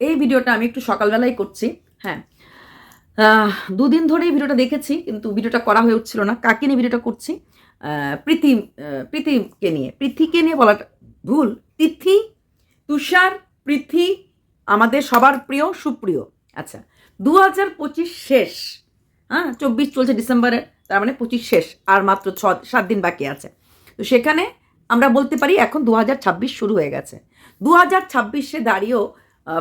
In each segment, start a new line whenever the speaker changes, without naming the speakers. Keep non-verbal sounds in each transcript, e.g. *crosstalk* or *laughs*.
এই ভিডিওটা আমি একটু সকালবেলাই করছি। হ্যাঁ। দুদিন ধরেই ভিডিওটা দেখেছি, কিন্তু ভিডিওটা করা হয়ে উঠছিল না। কাকে নিয়ে ভিডিওটা করছি? প্রীতি প্রীতিকে নিয়ে। পৃথিকে নিয়ে বলাটা ভুল। তিথি, তুষার পৃথি আমাদের সবার প্রিয়, সুপ্রিয়। আচ্ছা দু হাজার পঁচিশ শেষ। হ্যাঁ চব্বিশ চলছে ডিসেম্বরের, তার মানে পঁচিশ শেষ, আর মাত্র ছ, সাত দিন বাকি আছে। তো সেখানে আমরা বলতে পারি এখন দু হাজার ছাব্বিশ শুরু হয়ে গেছে। দু হাজার ছাব্বিশে দাঁড়িয়েও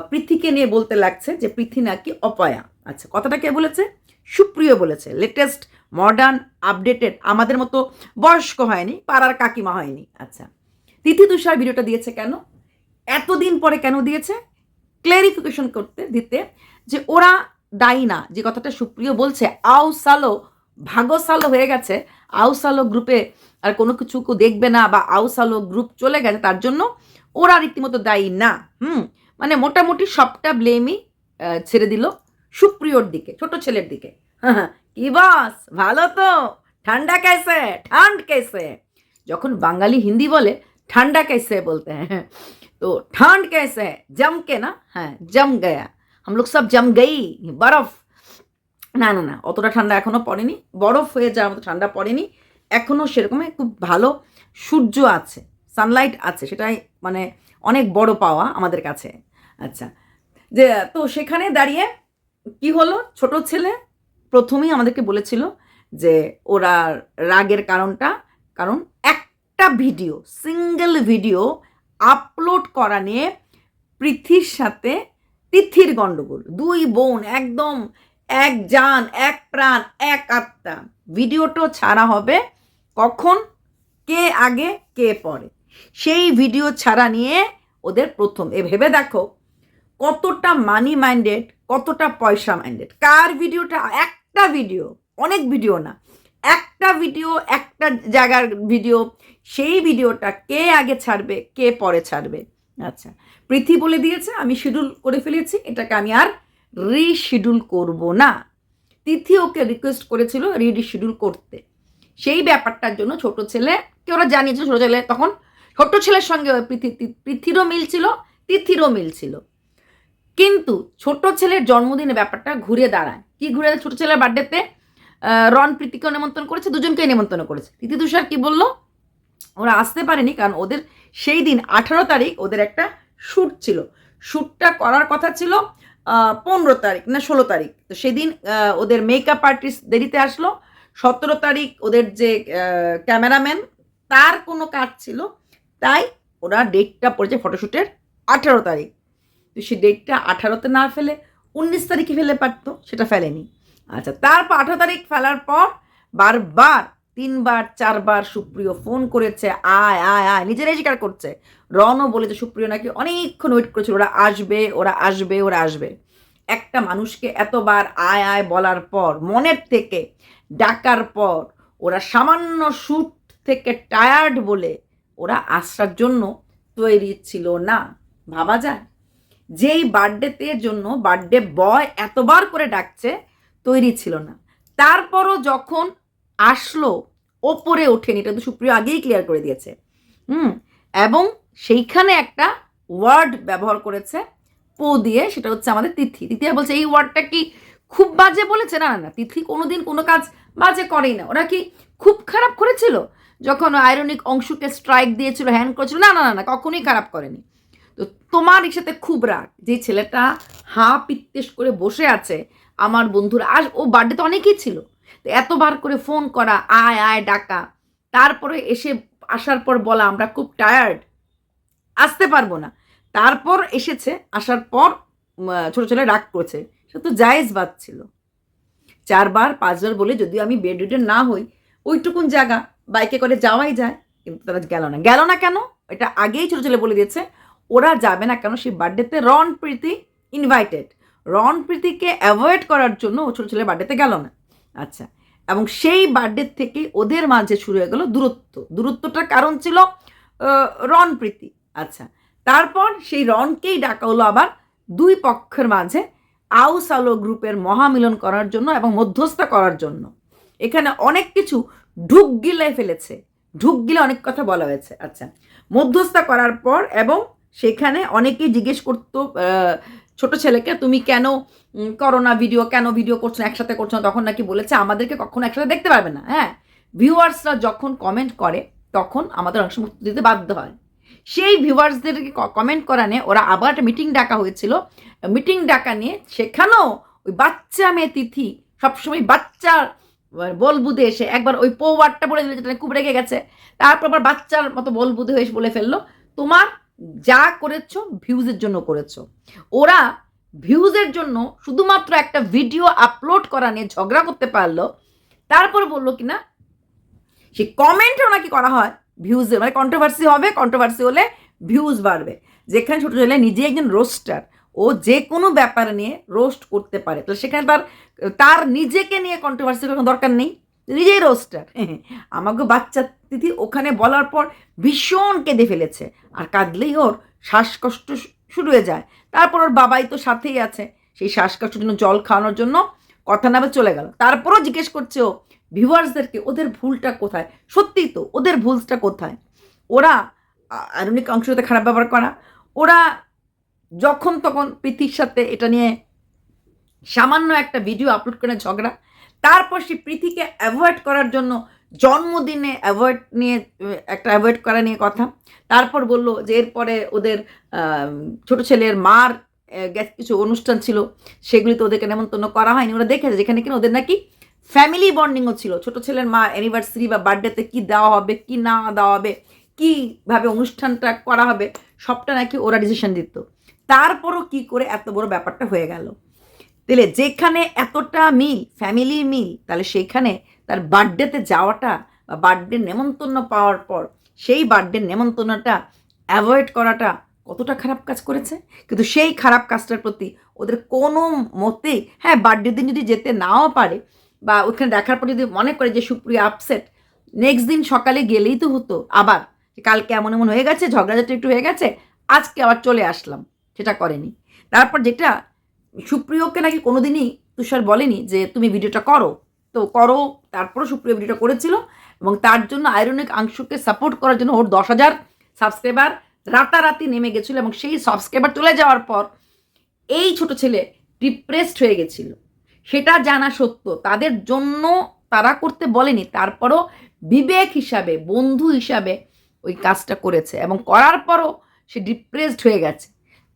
পৃথিকে নিয়ে বলতে লাগছে যে পৃথি নাকি অপয়া। আচ্ছা কথাটা কে বলেছে? সুপ্রিয় বলেছে। লেটেস্ট মডার্ন আপডেটেড আমাদের মতো বয়স্ক হয়নি, পাড়ার কাকিমা হয়নি। আচ্ছা তিথি তুষার ভিডিওটা দিয়েছে কেন? এতদিন পরে কেন দিয়েছে? ক্লারিফিকেশন করতে দিতে যে ওরা দায়ী না। যে কথাটা সুপ্রিয় বলছে আউ সালো ভাগসালো হয়ে গেছে। আউ সালো গ্রুপে আর কোনো কিছু দেখবে না বা আউ সালো গ্রুপ চলে গেছে, তার জন্য ওরা রীতিমতো দায়ী না। হুম মানে মোটামুটি সবটা ব্লেমই ছেড়ে দিল সুপ্রিয়র দিকে, ছোট ছেলের দিকে। হ্যাঁ *laughs* কি বস ভালো তো। ঠান্ডা কেসে? ঠান্ড কেসে? যখন বাঙালি হিন্দি বলে, ঠান্ডা কেসে বলতে হ্যাঁ *laughs* তো ঠান্ড কেসে জম কে না? হ্যাঁ জম গয়া আমলোক সব জম গই বরফ না না না, অতটা ঠান্ডা এখনও পড়েনি। বরফ হয়ে যাওয়ার মতো ঠান্ডা পড়েনি। এখনও সেরকমই খুব ভালো সূর্য আছে সানলাইট আছে, সেটাই মানে অনেক বড় পাওয়া আমাদের কাছে। আচ্ছা যে, তো সেখানে দাঁড়িয়ে কি হলো? ছোট ছেলে প্রথমেই আমাদেরকে বলেছিল যে, ওরা রাগের কারণটা, কারণ একটা ভিডিও, সিঙ্গেল ভিডিও আপলোড করা নিয়ে পৃথির সাথে তিথির গণ্ডগোল দুই বোন, একদম এক জান, এক প্রাণ, এক আত্মা। ভিডিওটা ছাড়া হবে কখন, কে আগে, কে পরে। সেই ভিডিও ছাড়া নিয়ে ওদের প্রথম। এ ভেবে দেখো, কতটা মানি মাইন্ডেড কতটা পয়সা মাইন্ডেড কার ভিডিওটা? একটা ভিডিও, অনেক ভিডিও না। একটা ভিডিও, একটা জায়গার ভিডিও, সেই ভিডিওটা কে আগে ছাড়বে, কে পরে ছাড়বে? আচ্ছা পৃথি বলে দিয়েছে, আমি শিডিউল করে ফেলেছি, এটাকে আমি আর রিশিডিউল করব না। তিথি ওকে রিকোয়েস্ট করেছিল রিশিডিউল করতে। সেই ব্যাপারটার জন্য ছোট ছেলে, কে ওরা জানিয়েছে ছোট ছেলে, তখন ছোট ছেলের সঙ্গে পৃথিরও মিল ছিল, তিথিরও মিল ছিল। কিন্তু ছোট ছেলের জন্মদিনে ব্যাপারটা ঘুরে দাঁড়ায়। কি ঘুরে ছোট ছেলের বার্থডেতে রন প্রীতিকেও নিমন্ত্রণ করেছে, দুজনকেই নিমন্ত্রণ করেছে। তিথি তুষার কি বলল? ওরা আসতে পারেনি, কারণ ওদের সেই দিন আঠারো তারিখ ওদের একটা শ্যুট ছিল। শ্যুটটা করার কথা ছিল পনেরো তারিখ, না ষোলো তারিখ। তো সেদিন ওদের মেকআপ আর্টিস্ট দেরিতে আসলো। সতেরো তারিখ ওদের যে ক্যামেরাম্যান তার কোনো কাজ ছিল তাই ওরা ডেটটা পড়েছে ফটোশ্যুটের আঠারো তারিখ। তো সেই ডেটটা আঠারোতে না ফেলে উনিশ তারিখে ফেলে পারতো, সেটা ফেলেনি। আচ্ছা তারপর আঠারো তারিখ ফেলার পর বারবার, তিনবার, চারবার সুপ্রিয় ফোন করেছে, আয় আয় আয়, নিজেরাই স্বীকার করছে। রনও বলেছে সুপ্রিয় নাকি অনেকক্ষণ ওয়েট করেছিল, ওরা আসবে ওরা আসবে ওরা আসবে। একটা মানুষকে এতবার আয় আয় বলার পর, মনের থেকে ডাকার পর, ওরা সামান্য শ্যুট থেকে টায়ার্ড বলে ওরা আসার জন্য তৈরি ছিল না। ভাবা যায়? যেই বার্থডেতে জন্য বার্থডে বয় এতবার করে ডাকছে, তৈরি ছিল না। তারপরও যখন আসলো, ওপরে ওঠেনি, এটা তো সুপ্রিয় আগেই ক্লিয়ার করে দিয়েছে। হুম, এবং সেইখানে একটা ওয়ার্ড ব্যবহার করেছে, পো দিয়ে, সেটা হচ্ছে আমাদের তিথি। তিথি বলছে, এই ওয়ার্ডটা কি খুব বাজে বলেছে? না না, তিথি কোনোদিন কোনো কাজ বাজে করেই না। ওরা কি খুব খারাপ করেছিল? যখন আয়রনিক অংশকে স্ট্রাইক দিয়েছিল হ্যান্ড করেছিল, না না না না, কখনোই খারাপ করেনি। তো তোমার এর সাথে খুব রাগ, যে ছেলেটা হা পিত্তেশ করে বসে আছে আমার বন্ধুরা আর ও বার্থডে তো অনেকেই ছিল। তো এতবার করে ফোন করা, আয় আয়, ডাকা, তারপরে এসে আসার পর বলা, আমরা খুব টায়ার্ড আসতে পারব না। তারপর এসেছে, আসার পর ছোটো ছেলে রাগ করেছে। সে তো জায়েজ বাদ ছিল। চারবার, পাঁচবার বলে যদিও আমি বেড রিডেন না হই, ওইটুকুন জায়গা বাইকে করে যাওয়াই যায়, কিন্তু তারা গেল না। গেল না কেন? এটা আগেই ছোটো ছেলে বলে দিয়েছে, ওরা যাবে না কেন? সেই বার্থডেতে রন, প্রীতি ইনভাইটেড রন, প্রীতিকে অ্যাভয়েড করার জন্য ও ছোটো ছেলের বার্থডেতে গেল না। আচ্ছা এবং সেই বার্থডে থেকে ওদের মাঝে শুরু হয়ে গেল দূরত্ব। দূরত্বটার কারণ ছিল রন, প্রীতি। আচ্ছা তারপর সেই রনকেই ডাকা হলো আবার দুই পক্ষের মাঝে আউস আলো গ্রুপের মহামিলন করার জন্য এবং মধ্যস্থতা করার জন্য। এখানে অনেক কিছু ঢুক গিলে ফেলেছে। ঢুক গিলে অনেক কথা বলা হয়েছে। আচ্ছা মধ্যস্থতা করার পর এবং সেখানে অনেকেই জিজ্ঞেস করতো ছোট ছেলেকে, তুমি কেন করোনা ভিডিও কেন ভিডিও করছ একসাথে করছ তখন নাকি বলেছে, আমাদেরকে কখনো একসাথে দেখতে পারবে না। হ্যাঁ ভিউয়ার্সরা যখন কমেন্ট করে, তখন আমাদের অংশ দিতে বাধ্য হয়। সেই ভিউয়ার্সদেরকে কমেন্ট করা নিয়ে ওরা আবার একটা মিটিং ডাকা হয়েছিল। মিটিং ডাকা নিয়ে সেখানেও ওই বাচ্চা মেয়ে তিথি, সবসময় বাচ্চার বলবুদে এসে একবার ওই পো ওয়ার্ডটা বলে দিল যেটা খুব রেগে গেছে। তারপর আবার বাচ্চার মতো বলবুদে হয়ে বলে ফেলল, তোমার যা করেছ ভিউজের জন্য করেছ। ওরা ভিউজের জন্য শুধুমাত্র একটা ভিডিও আপলোড করা নিয়ে ঝগড়া করতে পারল। তারপর বলল কি না, সে কমেন্টও নাকি করা হয় ভিউজের মানে কন্ট্রোভার্সি হবে কন্ট্রোভার্সি হলে ভিউজ বাড়বে। যেখানে ছোটো ছেলে নিজে একজন রোস্টার ও যে কোনো ব্যাপার নিয়ে রোস্ট করতে পারে। তো সেখানে তার তার নিজেকে নিয়ে কন্ট্রোভার্সি কোনো দরকার নেই। নিজেই রোস্টার *laughs* আমাকে বাচ্চা তিথি ওখানে বলার পর ভীষণ কেঁদে ফেলেছে। আর কাঁদলেই ওর শ্বাসকষ্ট শুরু হয়ে যায়। তারপর ওর বাবাই তো সাথেই আছে। সেই শ্বাসকষ্টের জন্য জল খাওয়ানোর জন্য কথা নামে চলে গেল। তারপরও জিজ্ঞেস করছে ও ভিউয়ার্সদেরকে ওদের ভুলটা কোথায়? সত্যিই তো, ওদের ভুলটা কোথায়? ওরা অংশের সাথে খারাপ ব্যবহার করা। ওরা যখন তখন প্রীতির সাথে এটা নিয়ে সামান্য একটা ভিডিও আপলোড করে ঝগড়া। তারপর সে প্রীতিকে অ্যাভয়েড করার জন্য জন্মদিনে অ্যাভয়েড নিয়ে, একটা অ্যাভয়েড করা নিয়ে কথা। তারপর বলল যে এরপরে ওদের ছোট ছেলের মার কিছু অনুষ্ঠান ছিল সেগুলিতে ওদেরকে নেমন্তন্ন করা হয়নি। ওরা দেখেছে যেখানে কিনা ওদের নাকি ফ্যামিলি বন্ডিংও ছিল। ছোট ছেলের মা অ্যানিভার্সারি বা বার্থডেতে কি দেওয়া হবে, কি না দেওয়া হবে, কীভাবে অনুষ্ঠানটা করা হবে, সবটা নাকি ওরা ডিসিশন দিত। তারপরও কি করে এত বড় ব্যাপারটা হয়ে গেল? তাহলে যেখানে এতটা মিল ফ্যামিলি মিল, তাহলে সেইখানে তার বার্থডেতে যাওয়াটা বা বার্থডে নেমন্তন্ন পাওয়ার পর সেই বার্থডে নেমন্তন্নটা অ্যাভয়েড করাটা কতটা খারাপ কাজ করেছে? কিন্তু সেই খারাপ কাজটার প্রতি ওদের কোনো মতেই হ্যাঁ বার্থডে দিন যদি যেতে নাও পারে বা ওখানে দেখার পর যদি মনে করে যে সুপ্রিয়া আপসেট নেক্সট দিন সকালে গেলেই তো হতো। আবার কালকে এমন এমন হয়ে গেছে, ঝগড়াঝাটি একটু হয়ে গেছে, আজকে আবার চলে আসলাম। সেটা করেনি। তারপর যেটা সুপ্রিয়কে নাকি কোনো দিনই তুষার বলেনি যে, তুমি ভিডিওটা করো। তো করো, তারপরও সুপ্রিয় ভিডিওটা করেছিল এবং তার জন্য আয়রনিক অংশকে সাপোর্ট করার জন্য ওর দশ হাজার সাবস্ক্রাইবার রাতারাতি নেমে গেছিল এবং সেই সাবস্ক্রাইবার চলে যাওয়ার পর এই ছোট ছেলে ডিপ্রেসড হয়ে গেছিল। সেটা জানা সত্য। তাদের জন্য তারা করতে বলেনি। তারপরও বিবেক হিসাবে, বন্ধু হিসাবে ওই কাজটা করেছে এবং করার পরও সে ডিপ্রেসড হয়ে গেছে।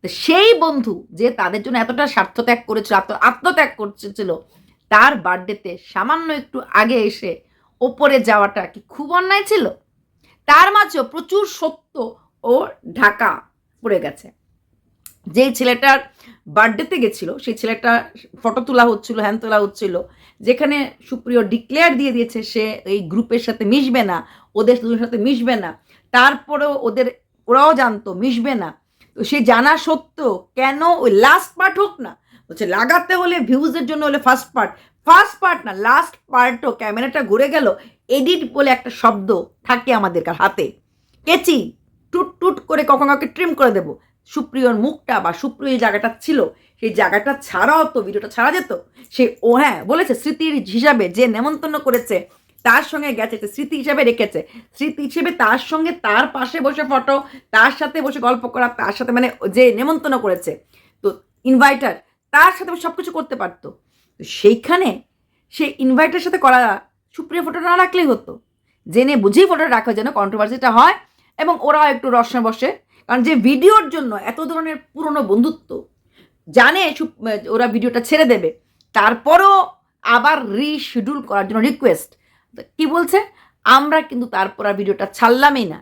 সেই বন্ধু যে তাদের জন্য এতটা স্বার্থত্যাগ করেছিল, আত্ম, আত্মত্যাগ করছিল, তার বার্থডেতে সামান্য একটু আগে এসে ওপরে যাওয়াটা কি খুব অন্যায় ছিল? তার মাঝেও প্রচুর সত্য ও ঢাকা পড়ে গেছে। যেই ছেলেটার বার্থডেতে গেছিল, সেই ছেলেটা ফটো তোলা হচ্ছিল হ্যান তোলা হচ্ছিল, যেখানে সুপ্রিয় ডিক্লেয়ার দিয়ে দিয়েছে সে এই গ্রুপের সাথে মিশবে না, ওদের দুজনের সাথে মিশবে না, তারপরেও ওদের, ওরাও জানতো মিশবে না। তো সে জানা সত্য কেন ওই লাস্ট পার্ট হোক না, বলছে লাগাতে হলে ভিউজের জন্য হলে ফার্স্ট পার্ট ফার্স্ট পার্ট না লাস্ট পার্টও ক্যামেরাটা ঘুরে গেল এডিট বলে একটা শব্দ থাকে আমাদের হাতে। কেচি, টুট টুট করে কখন কাউকে ট্রিম করে দেবো? সুপ্রিয়র মুখটা বা সুপ্রিয় জায়গাটা ছিল, সেই জায়গাটা ছাড়াও তো ভিডিওটা ছাড়া যেত, সে ও হ্যাঁ বলেছে, স্মৃতির হিসাবে যে নেমন্তন্ন করেছে তার সঙ্গে গেছে সে স্মৃতি হিসেবে রেখেছে। স্মৃতি হিসেবে তার সঙ্গে তার পাশে বসে ফটো তার সাথে বসে গল্প করা, তার সাথে মানে যে নেমন্তন্ন করেছে। তো ইনভাইটার তার সাথে সব কিছু করতে পারতো। তো সেইখানে সে ইনভাইটার সাথে করা সুপ্রিয় ফটোটা না রাখলেই হতো। জেনে বুঝেই ফটোটা রাখা যেন কন্ট্রোভার্সিটা হয় এবং ওরাও একটু রসে বসে। কারণ যে ভিডিওর জন্য এত ধরনের পুরনো বন্ধুত্ব, জানে ওরা ভিডিওটা ছেড়ে দেবে। তারপরও আবার রিশিডিউল করার জন্য রিকোয়েস্ট কি বলছে? আমরা কিন্তু তারপর আর ভিডিওটা ছাড়লামই না।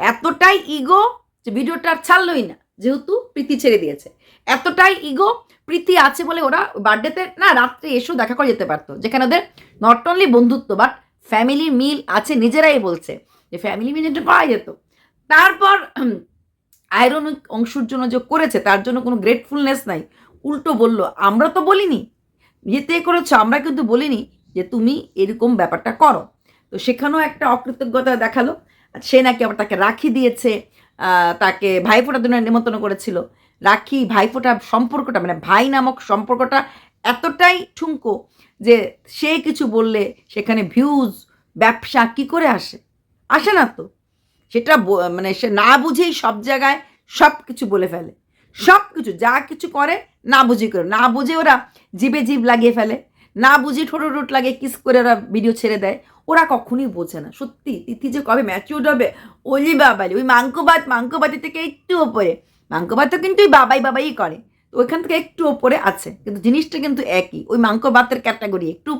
এতটাই ইগো যে ভিডিওটা আর ছাড়লই না, যেহেতু প্রীতি ছেড়ে দিয়েছে। এতটাই ইগো প্রীতি আছে বলে ওরা বার্থডেতে না, রাত্রে এসেও দেখা করে যেতে পারতো, যেখানে ওদের নট অনলি বন্ধুত্ব বাট ফ্যামিলি মিল আছে, নিজেরাই বলছে যে ফ্যামিলি মিল এটা পাওয়া যেত। তারপর আয়রনিক অংশের জন্য যে করেছে, তার জন্য কোনো গ্রেটফুলনেস নাই। উল্টো বলল, আমরা তো বলিনি, ইয়েতে করেছ, আমরা কিন্তু বলিনি তুমি এরকম ব্যাপারটা করো। তো সেখানেও একটা অকৃতজ্ঞতা দেখাল। সে নাকি আবার তাকে রাখি দিয়েছে তাকে ভাইফোঁটার জন্য নিমন্ত্রণ করেছিল। রাখি, ভাইফোঁটা সম্পর্কটা মানে ভাই নামক সম্পর্কটা এতটাই ঠুনকো যে সে কিছু বললে সেখানে ভিউজ ব্যবসা কি করে আসে? আসে না তো। সেটা মানে সে না বুঝেই সব জায়গায় সব কিছু বলে ফেলে। সব কিছু, যা কিছু করে না বুঝে করে। না বুঝে ওরা জিভে জিভ লাগিয়ে ফেলে। না বুঝে ঠোঁটো ঠোঁট লাগে, কিস করে ওরা ভিডিও ছেড়ে দেয়। ওরা কখনোই বোঝে না। সত্যি, তিথি যে কবে ম্যাচিউর হবে, ওলি বাবালি, ওই মাংকবাদ মাংকবাদি থেকে একটু ওপরে। মাংকবাদ তো কিন্তু ওই বাবাই বাবাই করে। তো ওইখান থেকে একটু ওপরে আছে। কিন্তু জিনিসটা কিন্তু একই। ওই মাংকবাতের ক্যাটাগরি একটু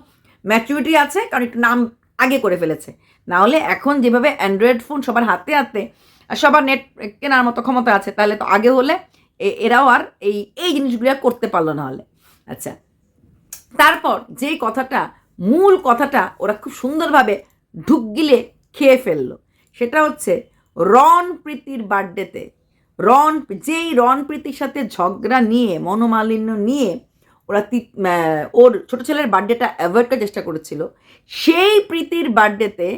ম্যাচুরিটি আছে, কারণ একটু নাম আগে করে ফেলেছে। না হলে এখন যেভাবে অ্যান্ড্রয়েড ফোন সবার হাতে হাতে, আর সবার নেট কেনার মতো ক্ষমতা আছে, তাহলে তো আগে হলে এরাও আর এই এই জিনিসগুলো করতে পারল না হলে। আচ্ছা তারপর যেই কথাটা, মূল কথাটা ওরা খুব সুন্দরভাবে ঢুক গিলে খেয়ে ফেলল। সেটা হচ্ছে রন প্রীতির বার্থডেতে রন যেই রন প্রীতির সাথে ঝগড়া নিয়ে, মনোমালিন্য নিয়ে ওরা ওর ছোট ছেলের বার্থডেটা অ্যাভয়েড করার চেষ্টা করেছিল, সেই প্রীতির বার্থডেতে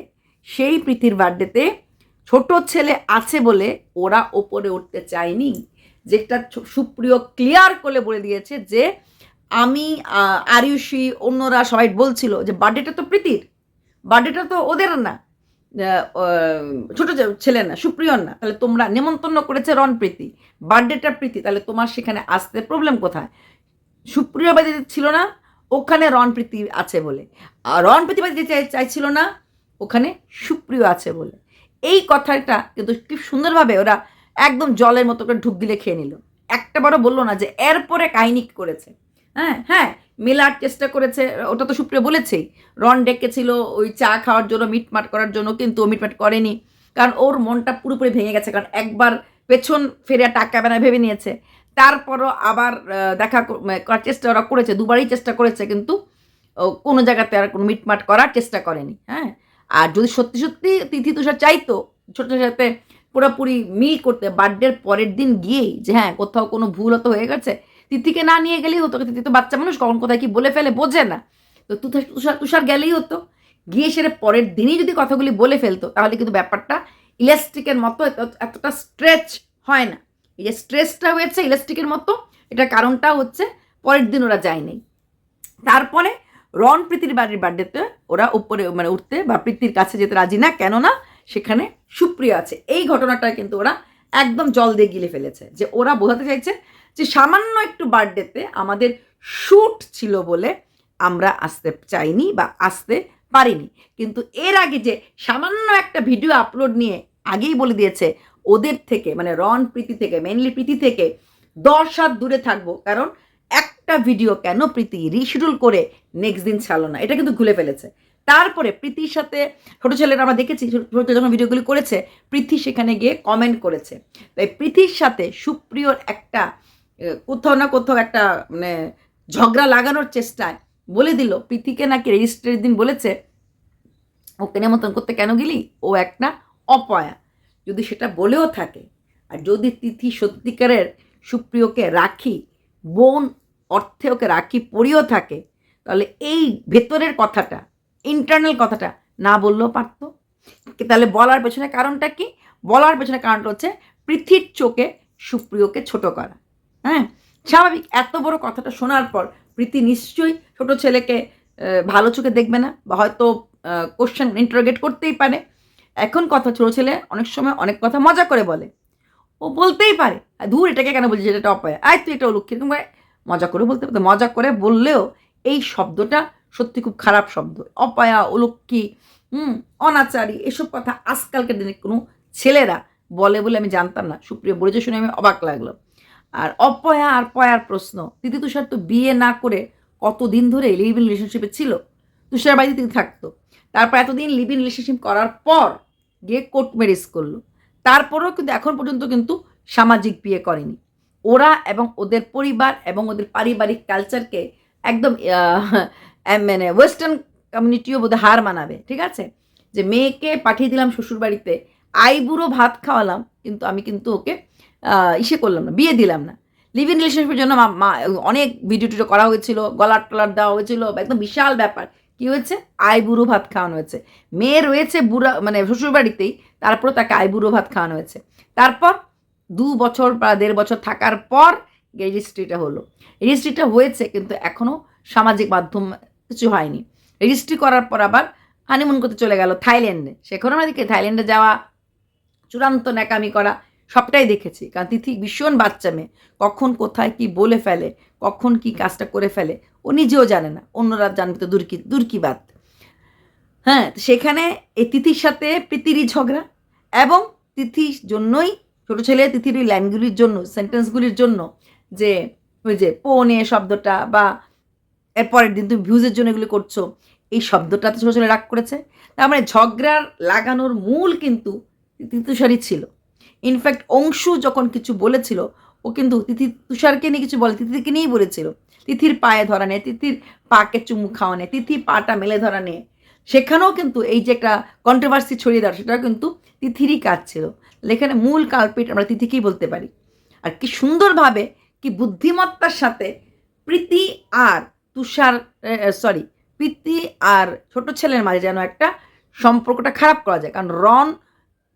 সেই প্রীতির বার্থডেতে ছোট ছেলে আছে বলে ওরা ওপরে উঠতে চায়নি। যেটা সুপ্রিয় ক্লিয়ার করে বলে দিয়েছে যে আমি আহ, অন্যরা সবাই বলছিল যে বার্থডেটা তো প্রীতির। বার্থডেটা তো ওদের না। ছোট ছেলে না সুপ্রিয়র না। তাহলে তোমরা নেমন্তন্ন করেছে রন প্রীতি। বার্থডেটা প্রীতি তাহলে তোমার সেখানে আসতে প্রবলেম কোথায়? সুপ্রিয় বাড়িতে ছিল না ওখানে রন প্রীতি আছে বলে। আর রন প্রীতি বাড়িতে চাই- চাইছিল না ওখানে সুপ্রিয় আছে বলে। এই কথাটা কিন্তু খুব সুন্দরভাবে ওরা একদম জলের মতো করে ঢুক দিলে খেয়ে নিল। একটা বড় বলল না যে এরপরে কাহিনী করেছে। হ্যাঁ হ্যাঁ মেলার চেষ্টা করেছে, ওটা তো সুপ্রিয় বলেছেই। রন ডেকেছিল ওই চা খাওয়ার জন্য, মিটমাট করার জন্য, কিন্তু ও মিটমাট করেনি। কারণ ওর মনটা পুরোপুরি ভেঙে গেছে, কারণ একবার পেছন ফেরে টাকা বেনা ভেবে নিয়েছে। তারপরও আবার দেখা মানে করার চেষ্টা ওরা করেছে, দুবারই চেষ্টা করেছে, কিন্তু কোনো জায়গাতে আর কোনো মিটমাট করার চেষ্টা করেনি হ্যাঁ। আর যদি সত্যি সত্যি তিথি তুষার চাইতো, ছোট সাথে পুরোপুরি মিল করতে, বার্থডের পরের দিন গিয়েই যে হ্যাঁ কোথাও কোনো ভুল হতো হয়ে গেছে তিথিকে না নিয়ে গেলেই হতো তিথি তো বাচ্চা মানুষ, কখন কোথায় কি বলে ফেলে, বোঝে না। তো তুষার তুষার তুষার গেলেই হতো। গিয়ে সেরে পরের দিনই যদি কথাগুলি বলে ফেলতো, তাহলে কিন্তু ব্যাপারটা ইলাস্টিকের মতো এতটা স্ট্রেচ হয় না। এই যে স্ট্রেসটা হয়েছে ইলাস্টিকের মতো, এটার কারণটা হচ্ছে পরের দিন ওরা যায়নি তারপরে রন প্রীতির বাড়ির বার্থডেতে ওরা উপরে মানে উঠতে বা প্রীতির কাছে যেতে রাজি না, কেননা সেখানে সুপ্রিয় আছে। এই ঘটনাটা কিন্তু ওরা একদম জল দিয়ে গিলে ফেলেছে। যে ওরা বোঝাতে চাইছে যে সামান্য একটু বার্থডেতে আমাদের শ্যুট ছিল বলে আমরা আসতে চাইনি বা আসতে পারিনি। কিন্তু এর আগে যে সামান্য একটা ভিডিও আপলোড নিয়ে আগেই বলে দিয়েছে, ওদের থেকে মানে রন প্রীতি থেকে মেনলি প্রীতি থেকে দশ হাত দূরে থাকব, কারণ একটা ভিডিও কেন প্রীতি রিশিডিউল করে নেক্সট দিন ছাড়লো না? এটা কিন্তু ভুলে ফেলেছে। তারপরে প্রীতির সাথে ছোটো ছেলেরা আমরা দেখেছি, ছোট যখন ভিডিওগুলি করেছে, প্রীতি সেখানে গিয়ে কমেন্ট করেছে। তাই প্রীতির সাথে সুপ্রিয়র একটা কোথাও না কোথাও একটা মানে ঝগড়া লাগানোর চেষ্টায় বলে দিল। প্রীতিকে নাকি রেজিস্ট্রির দিন বলেছে, ওকে নেমন্তন্ন করতে কেন গেলি? ও একটা অপয়া। যদি সেটা বলেও থাকে, আর যদি তিথি সত্যিকারের সুপ্রিয়কে রাখি, বোন অর্থে ওকে রাখি পড়িও থাকে, তাহলে এই ভেতরের কথাটা ইন্টারনাল কথাটা না বললেও পারতো। তাহলে বলার পেছনে কারণটা কি? বলার পেছনে কারণটা হচ্ছে পৃথির চোখে সুপ্রিয়কে ছোট করা। হ্যাঁ? স্বাভাবিক, এত বড় কথাটা শোনার পর প্রীতি নিশ্চয়ই ছোট ছেলেকে ভালো চোখে দেখবে না বা হয়তো কোশ্চেন ইন্টারোগেট করতেই পারে। এখন কথা ছোট ছেলে অনেক সময় অনেক কথা মজা করে বলে। ও বলতেই পারে। দূর এটাকে কেন বলছি এটা অপায় আয় তুই এটা অলক্ষী এরকম মজা করে বলতে পারতো মজা করে বললেও এই শব্দটা সত্যি খুব খারাপ শব্দ। অপয়া অলক্ষী হুম, অনাচারী, এসব কথা আজকালকার দিনে কোনো ছেলেরা বলে বলে আমি জানতাম না। সুপ্রিয়, বলেছে শুনে আমি অবাক লাগল। আর অপয়া আর পয়ার প্রশ্ন। দিদি তুষার তো বিয়ে না করে কতদিন ধরে লিভ ইন রিলেশনশিপে ছিল? তুষার বাড়িতে তিনি থাকতো। তারপর এতদিন লিভ ইন রিলেশনশিপ করার পর গিয়ে কোর্ট ম্যারেজ করল। তারপরেও কিন্তু এখন পর্যন্ত কিন্তু সামাজিক বিয়ে করেনি। ওরা এবং ওদের পরিবার এবং ওদের পারিবারিক কালচারকে একদম মানে ওয়েস্টার্ন কমিউনিটিও বোধহয় হার মানাবে। ঠিক আছে? যে মেয়েকে পাঠিয়ে দিলাম শ্বশুরবাড়িতে আইবুড়ো ভাত খাওয়ালাম, কিন্তু আমি কিন্তু ওকে ইসে করলাম না, বিয়ে দিলাম না। লিভ ইন রিলেশনশিপের জন্য অনেক ভিডিও টিডিও করা হয়েছিল, গলার টলার দেওয়া হয়েছিল, একদম বিশাল ব্যাপার। কি হয়েছে? আইবুড়ো ভাত খাওয়ানো হয়েছে। মেয়ে রয়েছে বুড়া মানে শ্বশুর বাড়িতেই তারপর তাকে আইবুড়ো ভাত খাওয়ানো হয়েছে। তারপর দু বছর বা দেড় বছর থাকার পর রেজিস্ট্রিটা হলো। রেজিস্ট্রিটা হয়েছে কিন্তু এখনও সামাজিক মাধ্যম কিছু হয়নি। রেজিস্ট্রি করার পর আবার হানিমুন করতে চলে গেল থাইল্যান্ডে। সেখানে আমাদেরকে থাইল্যান্ডে যাওয়া, চূড়ান্ত ন্যাকামি করা সবটাই দেখেছি। কারণ তিথি ভীষণ বাচ্চা মেয়ে। কখন কোথায় কি বলে ফেলে, কখন কি কাজটা করে ফেলে, ও নিজেও জানে না। অন্যরা জানবে তো দূর কি দূর কি বাত। হ্যাঁ সেখানে এই তিথির সাথে প্রীতিরই ঝগড়া এবং তিথির জন্যই ছোটো ছেলে তিথির ওই লাইনগুলির জন্য, সেন্টেন্সগুলির জন্য যে ওই যে পৌনে শব্দটা বা এরপরের দিন তুমি ভিউজের জন্য এগুলো করছ, এই শব্দটা তো ছোটো ছেলে রাগ করেছে। তার মানে ঝগড়ার লাগানোর মূল কিন্তু তিথি তুষারই ছিল। ইনফ্যাক্ট অংশু যখন কিছু বলেছিল, ও কিন্তু তিথি তুষারকে নিয়ে কিছু বলে, তিথিকে নিয়েই বলেছিল। তিথির পায়ে ধরা নেই তিথির পাকে চুমু খাওয়া নেই তিথি পাটা মেলে ধরা নেই সেখানেও কিন্তু এই যে একটা কন্ট্রোভার্সি ছড়িয়ে দেওয়া, সেটাও কিন্তু তিথিরই কাজ ছিল। এখানে মূল কালপিট আমরা তিথিকেই বলতে পারি। আর কি সুন্দরভাবে, কি বুদ্ধিমত্তার সাথে প্রীতি আর তুষার সরি প্রীতি আর ছোট ছেলের মাঝে যেন একটা সম্পর্কটা খারাপ করা যায়। কারণ রন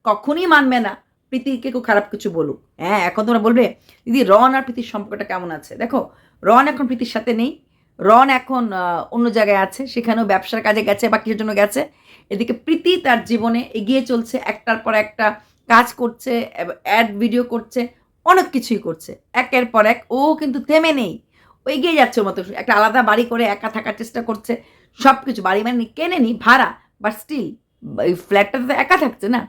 কখনই মানবে না। প্রীতিকে কেউ খারাপ কিছু বলুক। হ্যাঁ এখন তোমরা বলবে, দিদি, রন আর প্রীতির সম্পর্কটা কেমন আছে? দেখো, রন এখন প্রীতির সাথে নেই। রন এখন অন্য জায়গায় আছে, সেখানেও ব্যবসার কাজে গেছে বা কিছুর জন্য গেছে। এদিকে প্রীতি তার জীবনে এগিয়ে চলছে, একটার পর একটা কাজ করছে অ্যাড ভিডিও করছে, অনেক কিছুই করছে। একের পর এক, ও কিন্তু থেমে নেই। ও এগিয়ে যাচ্ছে ওর মতো। একটা আলাদা বাড়ি করে একা থাকার চেষ্টা করছে। সব কিছু বাড়ি মানে কেনেনি ভাড়া বাট স্টিল এই ফ্ল্যাটটাতে তো একা থাকছে না।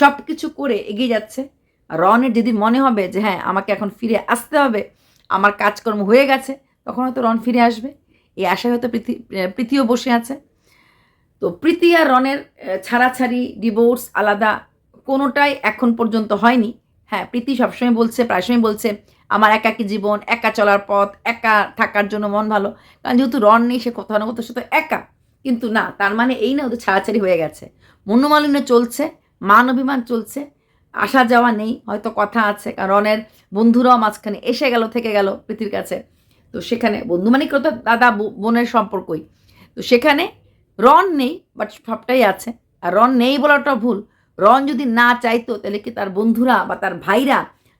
সব কিছু করে এগিয়ে যাচ্ছে। আর রনের যেদিন মনে হবে যে হ্যাঁ আমাকে এখন ফিরে আসতে হবে, আমার কাজকর্ম হয়ে গেছে, তখন হয়তো রন ফিরে আসবে। এই আশায় হয়তো প্রীতি প্রীতিও বসে আছে। তো প্রীতি আর রনের ছাড়াছাড়ি ডিভোর্স আলাদা কোনোটাই এখন পর্যন্ত হয়নি। হ্যাঁ প্রীতি সবসময় বলছে প্রায় সময় বলছে, আমার একাকী জীবন, একা চলার পথ, একা থাকার জন্য মন ভালো। কারণ যেহেতু রন নেই, সে কোথাও না কোথাও সে তো একা। কিন্তু না, তার মানে এই না ওদের ছাড়াছাড়ি হয়ে গেছে। মনোমালিন্য চলছে মান অভিমান চলছে। আসা যাওয়া নেই, হয়তো কথা আছে কারণ রনের বন্ধুরাও মাঝখানে এসে গেল, থেকে গেল প্রীতির কাছে। তো সেখানে বন্ধু মানে কেউ তো দাদা বোনের সম্পর্কই। তো সেখানে রন নেই বাট সবটাই আছে। আর রন নেই বলাটা ভুল। রন যদি না চাইতো, তাহলে কি তার বন্ধুরা বা তার ভাইরা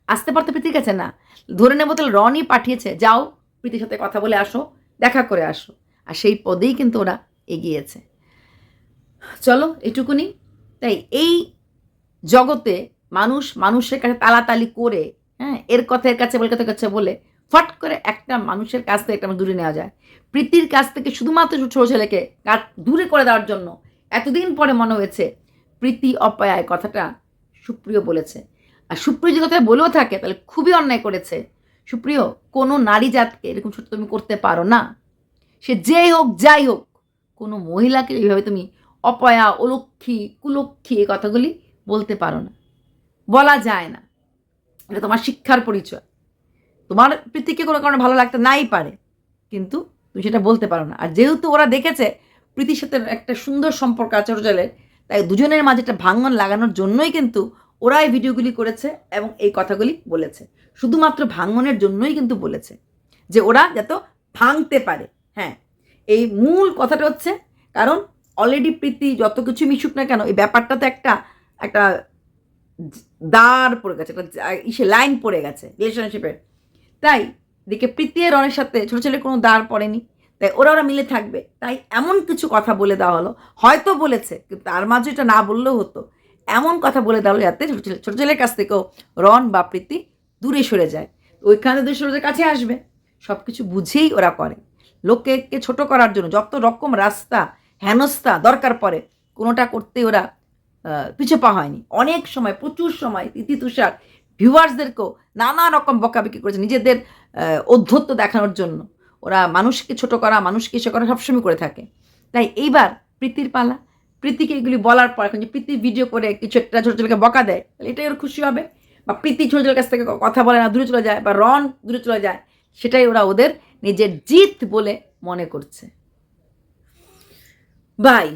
আসতে পারতো প্রীতির কাছে? না। ধরে নেব তাহলে রনই পাঠিয়েছে, যাও প্রীতির সাথে কথা বলে আসো, দেখা করে আসো। আর সেই পদেই কিন্তু ওরা এগিয়েছে। চলো, এটুকুনি। তাই এই জগতে মানুষ মানুষের কাছে তালাতালি করে হ্যাঁ এর কথা এর কাছে বলে কথা কাছে বলে, ফট করে একটা মানুষের কাছ থেকে একটা দূরে নেওয়া যায়। প্রীতির কাছ থেকে শুধুমাত্র ছোট ছেলেকে দূরে করে দেওয়ার জন্য এতদিন পরে মনে হয়েছে, প্রীতি অপয়ায় কথাটা সুপ্রিয় বলেছে। আর সুপ্রিয় যে কথা বলেও থাকে, তাহলে খুবই অন্যায় করেছে। সুপ্রিয়, কোনো নারী জাতকে এরকম ছোট তুমি করতে পারো না। সে যেই হোক, যাই হোক, কোনো মহিলাকে এইভাবে তুমি অপয়া, অলক্ষী, কুলক্ষী এই কথাগুলি বলতে পারো না। বলা যায় না। এটা তোমার শিক্ষার পরিচয়। তোমার প্রীতিকে কোনো কারণে ভালো লাগতে নাই পারে, কিন্তু তুমি সেটা বলতে পারো না। আর যেহেতু ওরা দেখেছে প্রীতির সাথে একটা সুন্দর সম্পর্ক আছে তাই দুজনের মাঝে একটা ভাঙন লাগানোর জন্যই কিন্তু ওরা এই ভিডিওগুলি করেছে এবং এই কথাগুলি বলেছে। শুধুমাত্র ভাঙনের জন্যই কিন্তু বলেছে যে ওরা যত ভাঙতে পারে। হ্যাঁ এই মূল কথাটা হচ্ছে, কারণ অলরেডি প্রীতি যত কিছু মিশুক না কেন, এই ব্যাপারটা তো একটা একটা দাঁড় পড়ে গেছে, একটা ইসে লাইন পড়ে গেছে রিলেশনশিপের তাই দিকে প্রীতি আর রনের সাথে ছোটো ছেলে কোনো দাঁড় পড়েনি, তাই ওরা ওরা মিলে থাকবে। তাই এমন কিছু কথা বলে দেওয়া হলো, হয়তো বলেছে, কিন্তু তার মাঝে এটা না বললেও হতো। এমন কথা বলে দেওয়া হলো যাতে ছোটো ছেলে ছোটো ছেলের কাছ থেকেও রন বা প্রীতি দূরে সরে যায়। ওইখানে দূরে সরে কাছে আসবে। সব কিছু বুঝেই ওরা করে। লোককে ছোট করার জন্য যত রকম রাস্তা, হেনস্থা দরকার পড়ে, কোনোটা করতে ওরা আহ, পিছু পা হয়নি। অনেক সময় প্রচুর সময় তিথি তুষার ভিউয়ার্সদেরকেও নানা রকম বকাবকি করেছে নিজেদের ঔদ্ধত্য দেখানোর জন্য। ওরা মানুষকে ছোট করা মানুষকে ইসে করা সবসময় করে থাকে। তাই এইবার প্রীতির পালা প্রীতিকে এগুলি বলার পর এখন যে প্রীতি ভিডিও করে কিছু একটা ছোটো ছেলেকে বকা দেয় তাহলে এটাই ওর খুশি হবে। বা প্রীতি ছোটো ছেলের কাছ থেকে কথা বলে না দূরে চলে যায় বা রন দূরে চলে যায় সেটাই ওরা ওদের নিজের জিত বলে মনে করছে। বাই।